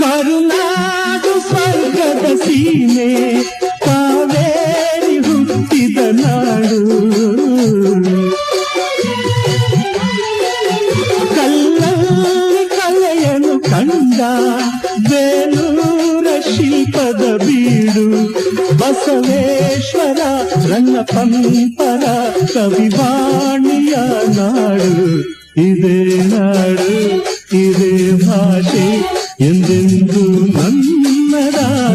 ಕರುನಾಡು ಸ್ವರ್ಗದ ಸೀಮೆ ಕಾವೇರಿ ಹುಟ್ಟಿದ ನಾಡು ಕಲ್ಲಲ್ಲಿ ಕಲೆಯನು ಕಂಡ ಬೇಲೂರ ಶಿಲ್ಪದ ಬೀಡು ಬಸವೇಶ್ವರ ರಂಗಪಂಪರ ಕವಿವಾಣಿಯ ನಾಡು ಇದೇ ನಾಡು ಇದೇ ಭಾಷೆ എന്തെന്തു നന്നതാകിരളി